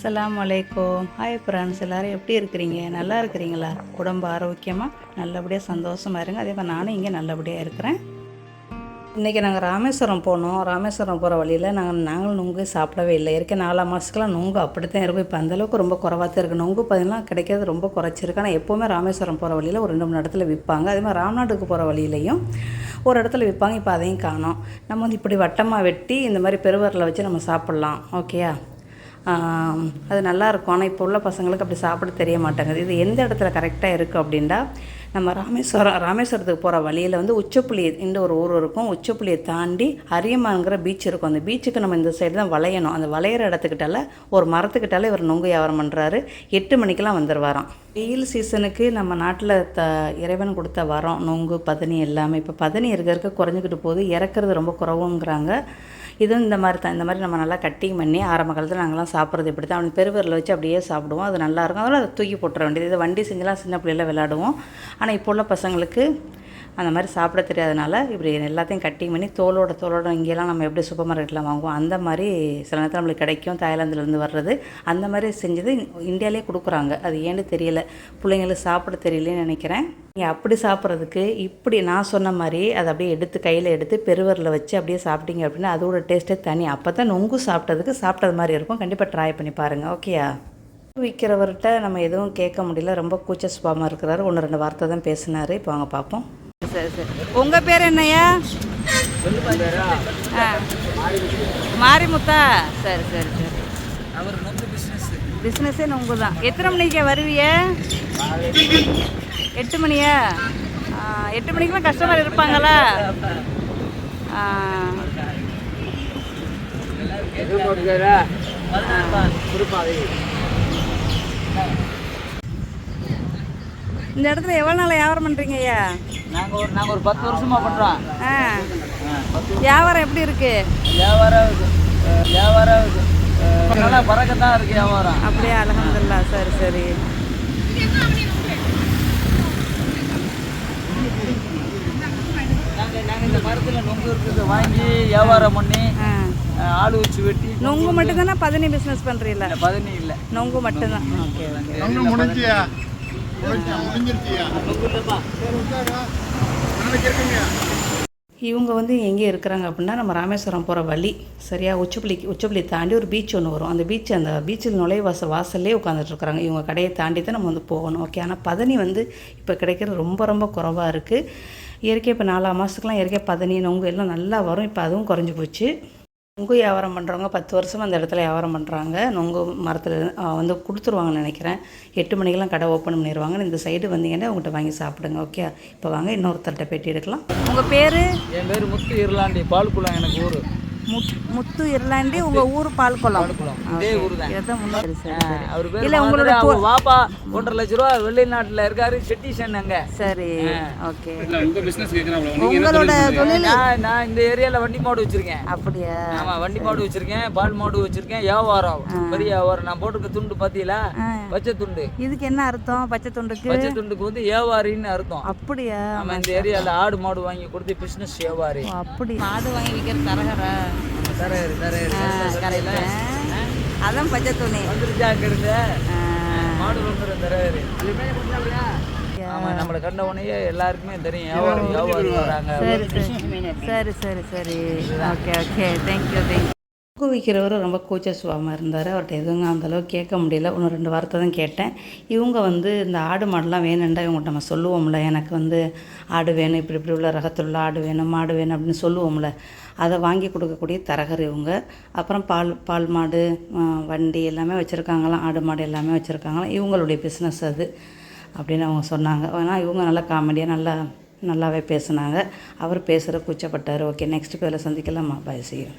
அஸ்லாம் வலைக்கம் hi friends எல்லோரும் எப்படி இருக்கிறீங்க? நல்லா இருக்கிறீங்களா? உடம்பு ஆரோக்கியமாக நல்லபடியாக சந்தோஷமாக இருங்க. அதே மாதிரி நானும் இங்கே நல்லபடியாக இருக்கிறேன். இன்றைக்கி நாங்கள் ராமேஸ்வரம் போனோம். ராமேஸ்வரம் போகிற வழியில் நாங்கள் நாங்களும் நுங்கு சாப்பிடவே இல்லை. ஏற்கனவே நாலாம் மாதத்துக்குலாம் நுங்கு அப்படி தான் இருக்கும். இப்போ அந்தளவுக்கு ரொம்ப குறவாக தான் இருக்குது நுங்கு பார்த்தீங்கன்னா கிடைக்கிறது ரொம்ப குறைச்சிருக்கு. ஆனால் எப்போவுமே ராமேஸ்வரம் போகிற வழியில் ஒரு ரெண்டு மூணு இடத்துல விற்பாங்க. அதே மாதிரி ராம்நாட்டுக்கு போகிற வழியிலையும் ஒரு இடத்துல விற்பாங்க. இப்போ அதையும் காணோம். நம்ம வந்து இப்படி வட்டமாக வெட்டி இந்த மாதிரி பெருவரில் வச்சு நம்ம சாப்பிட்லாம். ஓகேயா அது நல்லாயிருக்கும். ஆனால் இப்போ உள்ள பசங்களுக்கு அப்படி சாப்பிட தெரிய மாட்டேங்குது. இது எந்த இடத்துல கரெக்டாக இருக்குது அப்படின்னா நம்ம ராமேஸ்வரம் ராமேஸ்வரத்துக்கு போகிற வழியில் வந்து உச்சப்புளி இந்த ஒரு ஊர் இருக்கும். உச்சப்புளியை தாண்டி அரியமாங்கிற பீச் இருக்கும். அந்த பீச்சுக்கு நம்ம இந்த சைடு தான் வளையணும். அந்த வளையிற இடத்துக்கிட்டால ஒரு மரத்துக்கிட்டால இவர் நொங்கு வியாபாரம் பண்ணுறாரு எட்டு மணிக்கெலாம் வந்துடுவாராம் வெயில் சீசனுக்கு நம்ம நாட்டில் த இறைவன் கொடுத்த வரம் நொங்கு பதனி எல்லாமே. இப்போ பதனி இருக்க இருக்க குறைஞ்சிக்கிட்டு போகுது. இறக்குறது ரொம்ப குறவுங்கிறாங்க. இதுவும் இந்த மாதிரி தான் இந்த மாதிரி நம்ம நல்லா கட்டிங் பண்ணி ஆரம்ப காலத்தில் நாங்கள்லாம் சாப்பிட்றது இப்படி தான் அவனுக்கு பெருவரில் வச்சு அப்படியே சாப்பிடுவோம். அது நல்லாயிருக்கும் அதனால் அதை தூக்கி போட்டுற வேண்டியது. இது வண்டி செஞ்செல்லாம் சின்ன பிள்ளையில விளையாடுவோம். ஆனால் இப்போ உள்ள பசங்களுக்கு அந்த மாதிரி சாப்பிட தெரியாதனால இப்படி எல்லாத்தையும் கட்டிங் பண்ணி தோலோட தோலோட இங்கெல்லாம் நம்ம எப்படி சூப்பர் மார்க்கெட்டில் வாங்குவோம் அந்த மாதிரி சில நேரத்தில் நம்மளுக்கு கிடைக்கும் தாய்லாந்துலேருந்து வர்றது. அந்த மாதிரி செஞ்சது இந்தியாவிலே கொடுக்குறாங்க. அது ஏன்னு தெரியல. பிள்ளைங்களுக்கு சாப்பிட தெரியலன்னு நினைக்கிறேன். நீங்கள் அப்படி சாப்பிட்றதுக்கு இப்படி நான் சொன்ன மாதிரி அதை அப்படியே எடுத்து கையில் எடுத்து பெருவரில் வச்சு அப்படியே சாப்பிட்டீங்க அப்படின்னா அதோட டேஸ்ட்டே தனி. அப்போ தான் நொங்கு சாப்பிட்டதுக்கு சாப்பிட்டது மாதிரி இருக்கும். கண்டிப்பாக ட்ரை பண்ணி பாருங்கள் ஓகேயா விற்கிறவர்கிட்ட நம்ம எதுவும் கேட்க முடியல. ரொம்ப கூச்ச சுபாவமாக இருக்கிறாரு. ஒன்று ரெண்டு வார்த்தை தான் பேசினார். இப்போ அவங்க பார்ப்போம். சரி சரி. உங்கள் பேர் என்னய்யா? ஆ. மாரிமுத்தா? சரி சரி சரி. அவர் நொங்கு பிஸ்னஸே தான் எத்தனை மணிக்கே வருவிய? எட்டு மணியா? எட்டு மணிக்கெலாம் கஸ்டமர் இருப்பாங்களா? ஆ, இந்த இடத்துல எவ்வளோ நாள் வியாபாரம் பண்ணுறீங்க ஐயா? நாங்கள் ஒரு நாங்கள் ஒரு பத்து வருஷமா பண்ணுறோம் ஆ. வியாபாரம் எப்படி இருக்கு? வியாபாரம் வியாபாரம் நல்லா பறக்கத்தான் இருக்கு வியாபாரம். அப்படியே அலமதுல்லா சரி சரி. நாங்கள் நாங்கள் இந்த மரத்தில் நொங்கு இருக்குது. வாங்கி வியாபாரம் பண்ணி ஆள் வச்சு வெட்டி நொங்கு மட்டும்தானே? பதினி பிஸ்னஸ் இல்லை பதினி இல்லை. நொங்கு மட்டும்தான். ஓகே இவங்க வந்து எங்கே இருக்கிறாங்க அப்படின்னா நம்ம ராமேஸ்வரம் போகிற வழி. சரியா? உச்சப்புளி உச்சப்புளி தாண்டி ஒரு பீச் ஒன்று வரும். அந்த பீச் அந்த பீச்சில் நுழைவாச வாசல்லே உட்காந்துட்ருக்குறாங்க இவங்க கடையை தாண்டி தான் நம்ம வந்து போகணும். ஓகே ஆனால் பதனி வந்து இப்போ கிடைக்கிறது ரொம்ப ரொம்ப குறவாக இருக்குது இயற்கை இப்போ நாலா மாதத்துக்குலாம் இயற்கை பதனி நொங்கு எல்லாம் நல்லா வரும். இப்போ அதுவும் குறைஞ்சி போச்சு. நொங்கு வியாபாரம் பண்ணுறவங்க பத்து வருஷம் அந்த இடத்துல வியாபாரம் பண்ணுறாங்க நொங்கு மரத்தில் வந்து கொடுத்துருவாங்கன்னு நினைக்கிறேன். எட்டு மணிக்கெல்லாம் கடை ஓப்பன் பண்ணிடுவாங்க இந்த சைடு வந்தீங்கன்னா உங்கள்கிட்ட வாங்கி சாப்பிடுங்க ஓகே இப்போ வாங்க இன்னொருத்தர்கிட்ட பேட்டி எடுக்கலாம். உங்கள் பேர்? என் பேர் முத்து இருளாண்டி பால்குளம் எனக்கு ஊர். முத்து இருளாண்டி உங்கள் ஊர் பால்குளம். இதே ஊர் தான் அவர் பேர் இல்ல, உங்களோட வாப்பா ஒன்றரை லட்ச ரூபா வெளிநாட்டுல இருக்காரு செட்டிஷன் அங்க. சரி. ஓகே. உங்களோட தொழில் நான் நான் இந்த ஏரியால வண்டி மாடு வச்சிருக்கேன். அப்படியா? ஆமா வண்டி மாடு வச்சிருக்கேன் பால் மாடு வச்சிருக்கேன் வியாபாரம். பெரிய வியாபாரம். நான் போட்டிருக்க துண்டு பாத்தீங்களா. பச்சை துண்டு. இதுக்கு என்ன அர்த்தம் பச்சை துண்டுக்கு? பச்சை துண்டுக்கு வந்து வியாபாரின்னு அர்த்தம். அப்படியா? ஆமா இந்த ஏரியால ஆடு மாடு வாங்கி கொடுத்து பிசினஸ் வியாபாரி. அப்படி மாடு வாங்கி விற்கிற தரகரா? கரெக்ட். அதான் பச்சை துணி. வந்துருச்சா அங்க இருந்து ஆ, மாடு வந்துடும் தரையரு ஆமா நம்மளை கண்ட உடனே எல்லாருக்குமே தெரியும். வியாபாரம் வராங்க சரி சரி. சரி ஓகே ஓகே. தேங்க்யூ தேங்க்யூ பூ விற்கிறவர் ரொம்ப கூச்ச சுவாமாக இருந்தார். அவர்கிட்ட எதுவும் அந்த அளவுக்கு கேட்க முடியல. ஒன்று ரெண்டு வார்த்தை தான் கேட்டேன். இவங்க வந்து இந்த ஆடு மாடுலாம் வேணுண்டா இவங்கள்ட்ட நம்ம சொல்லுவோம்ல. எனக்கு வந்து ஆடு வேணும் இப்படி இப்படி உள்ள ரகத்தில் உள்ள ஆடு வேணும் மாடு வேணும் அப்படின்னு சொல்லுவோம்ல. அதை வாங்கி கொடுக்கக்கூடிய தரகர் இவங்க. அப்புறம் பால் பால் மாடு வண்டி எல்லாமே வச்சுருக்காங்களாம். ஆடு மாடு எல்லாமே வச்சுருக்காங்களாம். இவங்களுடைய பிஸ்னஸ் அது அப்படின்னு அவங்க சொன்னாங்க. ஆனால் இவங்க நல்லா காமெடியாக நல்லா நல்லாவே பேசுனாங்க. அவர் பேசுகிற கூச்சப்பட்டார். ஓகே நெக்ஸ்ட் பேரில் சந்திக்கலாமா? பாய் செய்யும்